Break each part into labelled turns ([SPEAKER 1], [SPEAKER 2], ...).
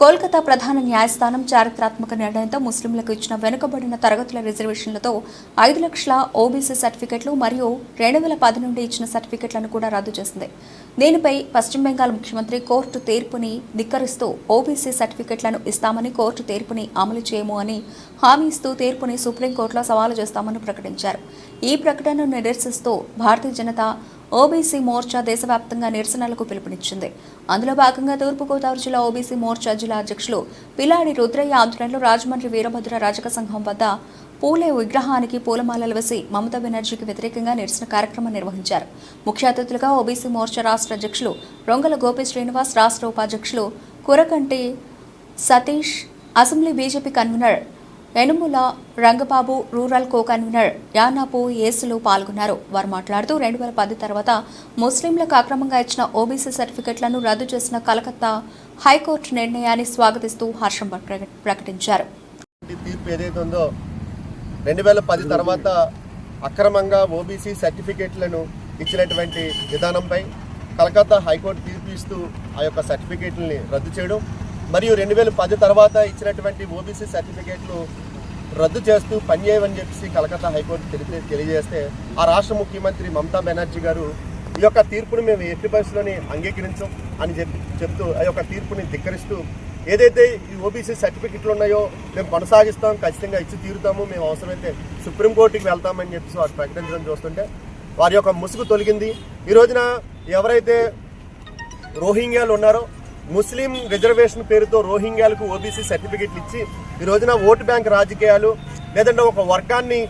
[SPEAKER 1] కోల్కతా ప్రధాన న్యాయస్థానం చారిత్రాత్మక నిర్ణయంతో ముస్లింలకు ఇచ్చిన వెనుకబడిన తరగతుల రిజర్వేషన్లతో ఐదు లక్షల ఓబీసీ సర్టిఫికెట్లు మరియు రెండు వేల పది నుండి ఇచ్చిన సర్టిఫికెట్లను కూడా రద్దు చేసింది. దీనిపై పశ్చిమ బెంగాల్ ముఖ్యమంత్రి కోర్టు తీర్పుని ధిక్కరిస్తూ ఓబీసీ సర్టిఫికెట్లను ఇస్తామని కోర్టు తీర్పుని అమలు చేయము అని హామీ ఇస్తూ తీర్పుని సుప్రీంకోర్టులో సవాలు చేస్తామని ప్రకటించారు. ఈ ప్రకటనను నిరసిస్తూ భారతీయ జనతా ఓబీసీ మోర్చా దేశవ్యాప్తంగా నిరసనలకు పిలుపునిచ్చింది. అందులో భాగంగా తూర్పుగోదావరి జిల్లా ఓబీసీ మోర్చా జిల్లా అధ్యక్షులు పిల్లాడి రుద్రయ్య ఆధ్వర్యంలో రాజమండ్రి వీరభద్ర రాజక సంఘం వద్ద పూలే విగ్రహానికి పూలమాలలు వేసి మమతా బెనర్జీకి వ్యతిరేకంగా నిరసన కార్యక్రమం నిర్వహించారు. ముఖ్య అతిథులుగా ఓబీసీ మోర్చా రాష్ట్ర అధ్యక్షులు రొంగల గోపి శ్రీనివాస్ రాష్ట్ర ఉపాధ్యక్షులు Kurakanti Satish assembly BJP convener Enumula Rangababu rural co convener Yanapu Esulu పాల్గొన్నారు. వారు మాట్లాడుతూ రెండు వేల పది తర్వాత ముస్లింలకు అక్రమంగా ఇచ్చిన ఓబీసీ సర్టిఫికెట్లను రద్దు చేసిన కలకత్తా హైకోర్టు నిర్ణయాన్ని స్వాగతిస్తూ హర్షం ప్రకటించారు.
[SPEAKER 2] తీర్పు ఏదైతే ఉందో రెండు వేల పది తర్వాత అక్రమంగా ఓబీసీ సర్టిఫికేట్లను ఇచ్చినటువంటి విధానంపై కలకత్తా హైకోర్టు తీర్పు ఇస్తూ ఆ యొక్క సర్టిఫికేట్లని రద్దు చేయడం మరియు రెండు వేల పది తర్వాత ఇచ్చినటువంటి ఓబీసీ సర్టిఫికేట్లు రద్దు చేస్తూ పనిచేయమని చెప్పేసి కలకత్తా హైకోర్టు తెలిపి తెలియజేస్తే ఆ రాష్ట్ర ముఖ్యమంత్రి మమతా బెనర్జీ గారు ఈ యొక్క తీర్పును మేము ఎట్టి పరిస్థితుల్లోని అంగీకరించాం అని చెప్పి చెప్తూ ఆ యొక్క తీర్పుని ధిక్కరిస్తూ ఏదైతే ఈ ఓబీసీ సర్టిఫికెట్లు ఉన్నాయో మేము కొనసాగిస్తాం ఖచ్చితంగా ఇచ్చి తీరుతాము మేము అవసరమైతే సుప్రీంకోర్టుకి వెళ్తామని చెప్పి వారు ప్రకటించడం చూస్తుంటే వారి యొక్క ముసుగు తొలగింది. ఈ రోజున ఎవరైతే రోహింగ్యాలు ఉన్నారో ముస్లిం రిజర్వేషన్ పేరుతో రోహింగ్యాలకు ఓబీసీ సర్టిఫికెట్లు ఇచ్చి ఈ రోజున ఓటు బ్యాంక్ రాజకీయాలు లేదంటే ఒక వర్గాన్ని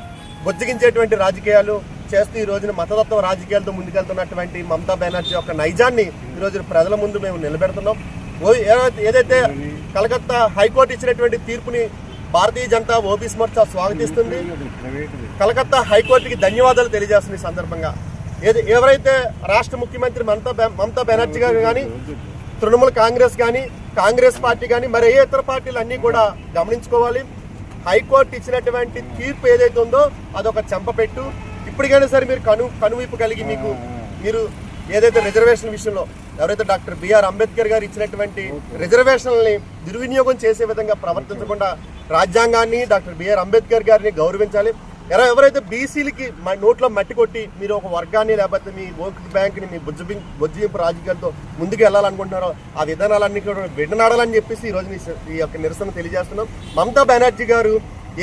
[SPEAKER 2] బొజ్జగించేటువంటి రాజకీయాలు చేస్తూ ఈ రోజున మతతత్వ రాజకీయాలతో ముందుకెళ్తున్నటువంటి మమతా బెనర్జీ యొక్క నైజాన్ని ఈ రోజున ప్రజల ముందు మేము నిలబెడుతున్నాం. ఓ- ఏదైతే కలకత్తా హైకోర్టు ఇచ్చినటువంటి తీర్పుని భారతీయ జనతా ఓబీస్ మోర్చా స్వాగతిస్తుంది. కలకత్తా హైకోర్టుకి ధన్యవాదాలు తెలియజేస్తుంది ఈ సందర్భంగా. ఏది ఎవరైతే రాష్ట్ర ముఖ్యమంత్రి మమతా మమతా బెనర్జీ గారు కానీ తృణమూల్ కాంగ్రెస్ కానీ కాంగ్రెస్ పార్టీ కానీ మరి ఏ ఇతర పార్టీలు అన్నీ కూడా గమనించుకోవాలి. హైకోర్టు ఇచ్చినటువంటి తీర్పు ఏదైతే ఉందో అదొక చెంపపెట్టు. ఇప్పటికైనా సరే మీరు కను కనువిప్పు కలిగి మీకు మీరు ఏదైతే రిజర్వేషన్ విషయంలో ఎవరైతే డాక్టర్ బిఆర్ అంబేద్కర్ గారు ఇచ్చినటువంటి రిజర్వేషన్లని దుర్వినియోగం చేసే విధంగా ప్రవర్తించకుండా రాజ్యాంగాన్ని డాక్టర్ బిఆర్ అంబేద్కర్ గారిని గౌరవించాలి. ఎవరైతే బీసీలకి నోట్లో మట్టి కొట్టి మీరు ఒక వర్గాన్ని లేకపోతే మీ ఓట్ బ్యాంక్ని మీ బుజ్జి బుజ్జింపు రాజకీయాలతో ముందుకు వెళ్ళాలనుకుంటున్నారో ఆ విధానాలన్నీ కూడా విడనాడాలని చెప్పేసి ఈ రోజు ఈ యొక్క నిరసన తెలియజేస్తున్నాం. మమతా బెనర్జీ గారు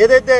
[SPEAKER 2] ఏదైతే